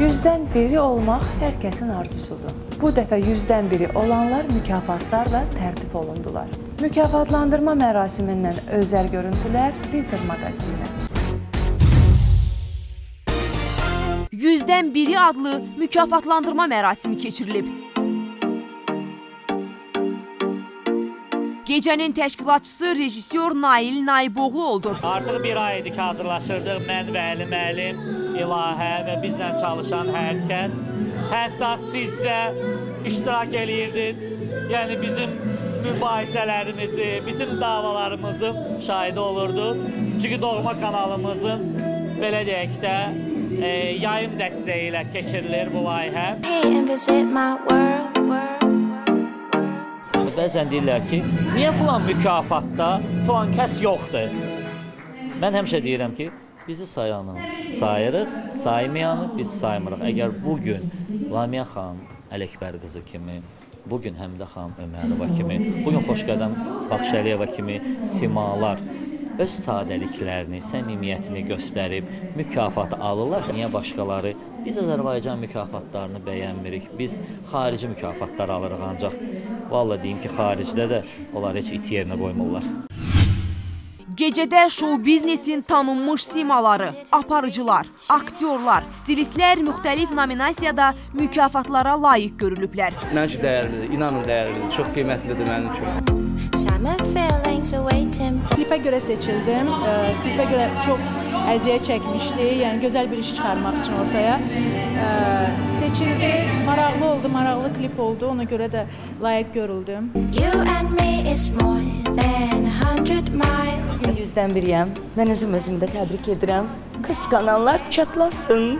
Yüzdən biri olmaq hər kəsin arzusudur. Bu dəfə yüzdən biri olanlar mükafatlarla tərtib olundular. Mükafatlandırma mərasimindən özəl görüntülər Lider maqazindən. Yüzdən biri adlı mükafatlandırma mərasimi keçirilib. Gecənin təşkilatçısı rejissor Nail Naiboğlu oldu. Artıq bir ay idi ki, hazırlaşırdıq mən və Əli müəllim, İlahə və bizlə çalışan hər kəs. Hətta siz də iştirak eləyirdiniz. Yəni bizim mübahisələrimizi, bizim davalarımızın şahidi olurdunuz. Çünki Doğma kanalımızın belə deyək də e, yayım dəstəyi ilə keçirilir bu layihə. Bəzən deyirlər ki, niyə filan mükafatda filan kəs yoxdur? Mən həmişə deyirəm ki, bizi sayanı sayırıq, saymayanı biz saymırıq. Əgər bu gün Lamiyə xanım Ələkbər qızı kimi, bu gün Həmidə xanım Ömərova kimi, bu gün Xoşqədəm Baxşəliyeva kimi simalar öz sadəliklərini, səmimiyyətini göstərib mükafat alırlarsa, niyə başqaları biz Azərbaycan mükafatlarını bəyənmirik? Biz xarici mükafatlar alırıq ancaq Valla deyim ki, xaricdə də onlar heç it yerinə qoymurlar. Gecədə şou biznesin tanınmış simaları, aparıcılar, aktyorlar, stilistlər müxtəlif nominasiyada mükafatlara layiq görülüblər. İnan ki, dəyərlidir, inanın dəyərlidir, çox qiymətlidir mənim üçün. Klipə görə seçildim. Ə, Klipə görə çox əziyyət çəkmişdi. Yəni gözəl bir iş çıxarmaq üçün ortaya ə, seçildi. Maraqlı oldu, maraqlı klip oldu. Ona görə də layiq görüldüm. You and me is more than a hundred miles. Bugün yüzdən biriyəm. Mən özüm özümü də təbrik edirəm. Qısqananlar çatlasın.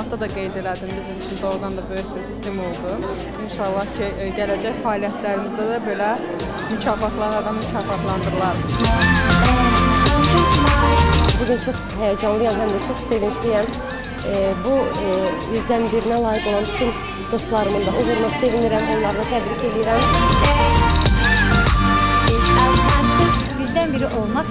Təqdimatda da qeyd elədim, bizim üçün doğrudan da böyük bir sistem oldu. İnşallah ki, e, gələcək fəaliyyətlərimizdə də belə mükafatlarla mükafatlandırılarız. Bugün çox həyəcanlıyam, həm də çox sevincliyəm. Ee, bu e, yüzdən birinə layiq olan bütün dostlarımın da uğuruna sevinirəm, onlarla təbrik edirəm.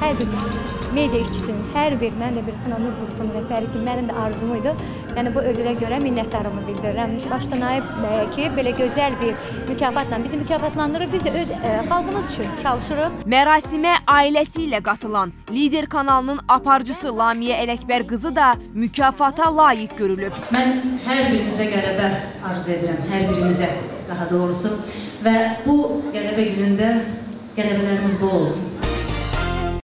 Hər bir media işçisinin, hər bir, mən də bir Xınanur qrupunun rəhbəri kimi mənim də arzum idi. Yəni bu ödülə görə minnətdarlığımı bildirirəm. Başda Naib bəyə ki, belə gözəl bir mükafatla bizi mükafatlandırır. Biz də öz ə, xalqımız üçün çalışırıq. Mərasimə ailəsi ilə qatılan Lider kanalının aparıcısı Lamiyə Ələkbər qızı da mükafata layiq görülüb. Mən hər birinizə qələbə arzu edirəm, hər birinizə daha doğrusu. Və bu qələbə günündə qələbələrimiz bol olsun.